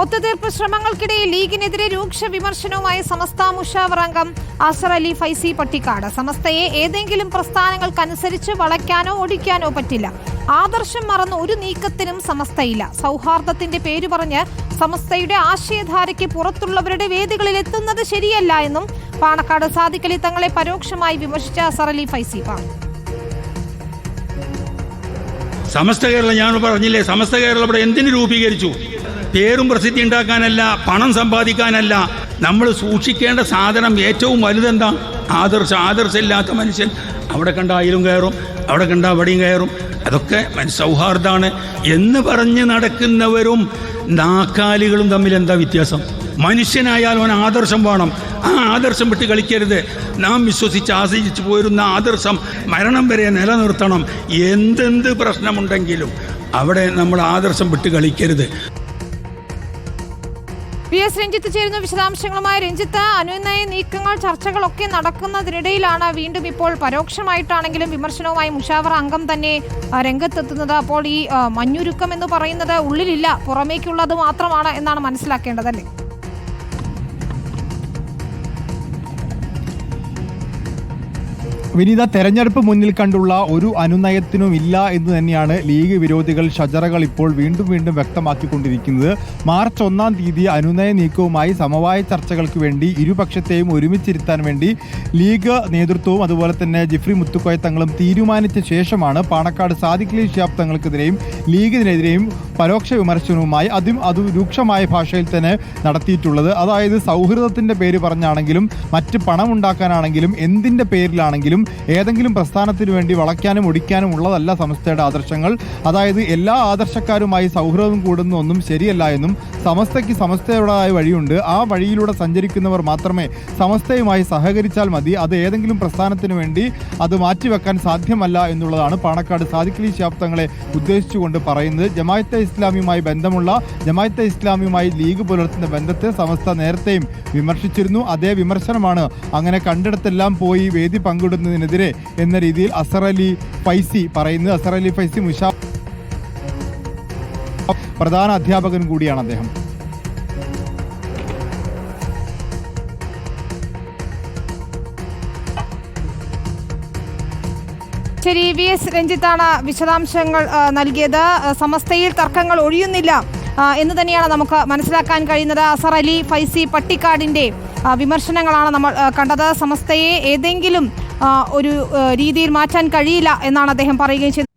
ഒത്തുതീർപ്പ് ശ്രമങ്ങൾക്കിടയിൽ ലീഗിനെതിരെ രൂക്ഷ വിമർശനവുമായി സമസ്ത മുഷാവർ അംഗം അസർ അലി ഫൈസി പട്ടിക്കാട്. സമസ്തയെ ഏതെങ്കിലും പ്രസ്ഥാനങ്ങൾക്കനുസരിച്ച് വളയ്ക്കാനോ ഒടിക്കാനോ പറ്റില്ല. ആദർശം മറന്ന് ഒരു നീക്കത്തിനും സമസ്തയില്ല. സൗഹാർദ്ദത്തിന്റെ പേര് പറഞ്ഞ് സമസ്തയുടെ ആശയധാരയ്ക്ക് പുറത്തുള്ളവരുടെ വേദികളിൽ എത്തുന്നത് ശരിയല്ല എന്നും പാണക്കാട് സാദിക്കലി തങ്ങളെ പരോക്ഷമായി വിമർശിച്ച അസർ അലി ഫൈസി പറഞ്ഞു. സമസ്ത കേരളം ഞാൻ പറഞ്ഞില്ലേ? സമസ്ത കേരളം ഇവിടെ എന്തിനു രൂപീകരിച്ചു? പേരും പ്രസിദ്ധി ഉണ്ടാക്കാനല്ല പണം സമ്പാദിക്കാനല്ല. നമ്മൾ സൂക്ഷിക്കേണ്ട സാധനം ഏറ്റവും വലുതെന്താ? ആദർശം ആദർശമില്ലാത്ത മനുഷ്യൻ. അവിടെ കണ്ട അയിലും കയറും അവിടെ കണ്ട അവിടെയും കയറും. അതൊക്കെ സൗഹാർദ്ദമാണ് എന്ന് പറഞ്ഞ് നടക്കുന്നവരും നാക്കാലികളും തമ്മിൽ എന്താ വ്യത്യാസം? മനുഷ്യനായാൽ അവൻ ആദർശം വേണം. ആ ആദർശം വിട്ട് കളിക്കരുത്. നാം വിശ്വസിച്ച് ആസ്വദിച്ച് പോരുന്ന ആദർശം മരണം വരെ നിലനിർത്തണം. എന്തെന്ത് പ്രശ്നമുണ്ടെങ്കിലും അവിടെ നമ്മൾ ആദർശം വിട്ട് കളിക്കരുത്. പി എസ് രഞ്ജിത്ത് ചേരുന്ന. വിശദാംശങ്ങളുമായി രഞ്ജിത്ത്. അനുനയ നീക്കങ്ങൾ ചർച്ചകളൊക്കെ നടക്കുന്നതിനിടയിലാണ് വീണ്ടും ഇപ്പോൾ പരോക്ഷമായിട്ടാണെങ്കിലും വിമർശനവുമായി മുഷാവർ അംഗം തന്നെ രംഗത്തെത്തുന്നത്. അപ്പോൾ ഈ മഞ്ഞുരുക്കം എന്ന് പറയുന്നത് ഉള്ളിലില്ല പുറമേക്കുള്ളത് മാത്രമാണ് എന്നാണ് മനസ്സിലാക്കേണ്ടതല്ലേ വിനീത തെരഞ്ഞെടുപ്പ് മുന്നിൽ കണ്ടുള്ള ഒരു അനുനയത്തിനും ഇല്ല എന്ന് തന്നെയാണ് ലീഗ് വിരോധികൾ ഷജറകൾ ഇപ്പോൾ വീണ്ടും വീണ്ടും വ്യക്തമാക്കിക്കൊണ്ടിരിക്കുന്നത്. മാർച്ച് ഒന്നാം തീയതി അനുനയ നീക്കവുമായി സമവായ ചർച്ചകൾക്ക് വേണ്ടി ഇരുപക്ഷത്തെയും ഒരുമിച്ചിരുത്താൻ വേണ്ടി ലീഗ് നേതൃത്വവും അതുപോലെ തന്നെ ജിഫ്രി മുത്തുക്കോയ തങ്ങളും തീരുമാനിച്ച ശേഷമാണ് പാണക്കാട് സാദിഖ്ലി ഷിയാബ് തങ്ങൾക്കെതിരെയും ലീഗിനെതിരെയും പരോക്ഷ വിമർശനവുമായി അതും അത് രൂക്ഷമായ ഭാഷയിൽ തന്നെ നടത്തിയിട്ടുള്ളത്. അതായത് സൗഹൃദത്തിന്റെ പേര് പറഞ്ഞാണെങ്കിലും മറ്റ് പണം ഉണ്ടാക്കാനാണെങ്കിലും എന്തിന്റെ പേരിലാണെങ്കിലും ഏതെങ്കിലും പ്രസ്ഥാനത്തിന് വേണ്ടി വളയ്ക്കാനും ഒടിക്കാനും ഉള്ളതല്ല സമസ്തയുടെ ആദർശങ്ങൾ. അതായത് എല്ലാ ആദർശക്കാരുമായി സൗഹൃദം കൂടുന്ന ഒന്നും ശരിയല്ല എന്നും സമസ്തയ്ക്ക് സമസ്തയുടേതായ വഴിയുണ്ട്. ആ വഴിയിലൂടെ സഞ്ചരിക്കുന്നവർ മാത്രമേ സമസ്തയുമായി സഹകരിച്ചാൽ മതി. അത് ഏതെങ്കിലും പ്രസ്ഥാനത്തിന് വേണ്ടി അത് മാറ്റിവെക്കാൻ സാധ്യമല്ല എന്നുള്ളതാണ് പാണക്കാട് സാദിഖലി ശാബ്ദങ്ങളെ ഉദ്ദേശിച്ചുകൊണ്ട് പറയുന്നത്. ജമായത്തെ ഇസ്ലാമിയുമായി ബന്ധമുള്ള ജമായത്തെ ഇസ്ലാമിയുമായി ലീഗ് പുലർത്തുന്ന ബന്ധത്തെ സമസ്ത നേരത്തെയും വിമർശിച്ചിരുന്നു. അതേ വിമർശനമാണ് അങ്ങനെ കണ്ടിടത്തെല്ലാം പോയി വേദി പങ്കിടുന്നതിനെതിരെ എന്ന രീതിയിൽ അസർ അലി ഫൈസി പറയുന്നത്. അസർ അലി ഫൈസി മുഷാ പ്രധാന അധ്യാപകൻ കൂടിയാണ് അദ്ദേഹം. ശരി വി എസ് രഞ്ജിത്താണ് വിശദാംശങ്ങൾ നൽകിയത്. സമസ്തയിൽ തർക്കങ്ങൾ ഒഴിയുന്നില്ല എന്ന് തന്നെയാണ് നമുക്ക് മനസ്സിലാക്കാൻ കഴിയുന്നത്. അസർ അലി ഫൈസി പട്ടിക്കാടിന്റെ വിമർശനങ്ങളാണ് നമ്മൾ കണ്ടത്. സമസ്തയെ ഏതെങ്കിലും ഒരു രീതിയിൽ മാറ്റാൻ കഴിയില്ല എന്നാണ് അദ്ദേഹം പറയുകയും ചെയ്തത്.